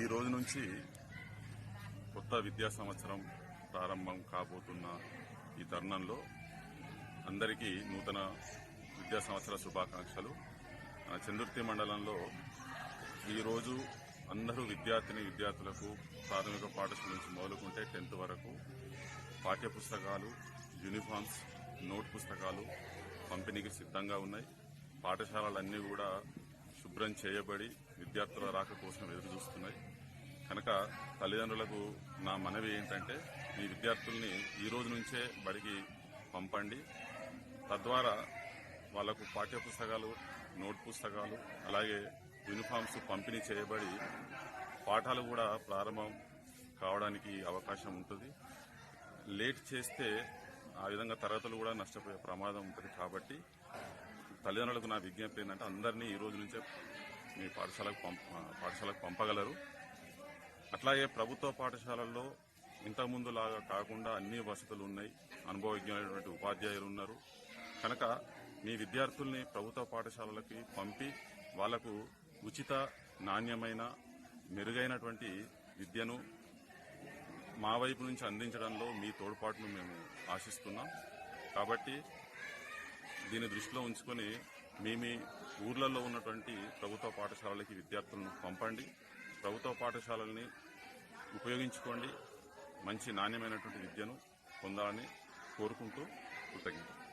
ఈ రోజు నుంచి కొత్త విద్యా సంవత్సరం ప్రారంభం కాబోతున్న ఈ తరుణంలో అందరికీ నూతన విద్యా సంవత్సర శుభాకాంక్షలు. మన చందుర్తి మండలంలో ఈరోజు అందరూ విద్యార్థిని విద్యార్థులకు ప్రాథమిక పాఠశాల నుంచి మొదలుకుంటే టెన్త్ వరకు పాఠ్య పుస్తకాలు యూనిఫామ్స్ నోట్ పుస్తకాలు పంపిణీకి సిద్ధంగా ఉన్నాయి. పాఠశాలలన్నీ కూడా శుభ్రం చేయబడి విద్యార్థుల రాక కోసం ఎదురు చూస్తున్నాయి. కనుక తల్లిదండ్రులకు నా మనవి ఏంటంటే మీ విద్యార్థుల్ని ఈ రోజు నుంచే బడికి పంపండి. తద్వారా వాళ్ళకు పాఠ్య పుస్తకాలు నోట్ పుస్తకాలు అలాగే యూనిఫామ్స్ పంపిణీ చేయబడి పాఠాలు కూడా ప్రారంభం కావడానికి అవకాశం ఉంటుంది. లేట్ చేస్తే ఆ విధంగా తరగతులు కూడా నష్టపోయే ప్రమాదం ఉంటుంది కాబట్టి తల్లిదండ్రులకు నా విజ్ఞప్తి ఏంటంటే అందరినీ ఈ రోజు నుంచే మీ పాఠశాలకు పంప పాఠశాలకు పంపగలరు. అట్లాగే ప్రభుత్వ పాఠశాలల్లో ఇంతకుముందు లాగా కాకుండా అన్ని వసతులు ఉన్నాయి. అనుభవజ్ఞులైనటువంటి ఉపాధ్యాయులు ఉన్నారు. కనుక మీ విద్యార్థుల్ని ప్రభుత్వ పాఠశాలలకి పంపి వాళ్ళకు ఉచిత నాణ్యమైన మెరుగైనటువంటి విద్యను మా వైపు నుంచి అందించడంలో మీ తోడ్పాటును మేము ఆశిస్తున్నాం. కాబట్టి దీన్ని దృష్టిలో ఉంచుకొని మీ మీ ఊర్లలో ఉన్నటువంటి ప్రభుత్వ పాఠశాలలకి విద్యార్థులను పంపండి. ప్రభుత్వ పాఠశాలల్ని ఉపయోగించుకోండి. మంచి నాణ్యమైనటువంటి విద్యను పొందాలని కోరుకుంటూ కృతజ్ఞతలు.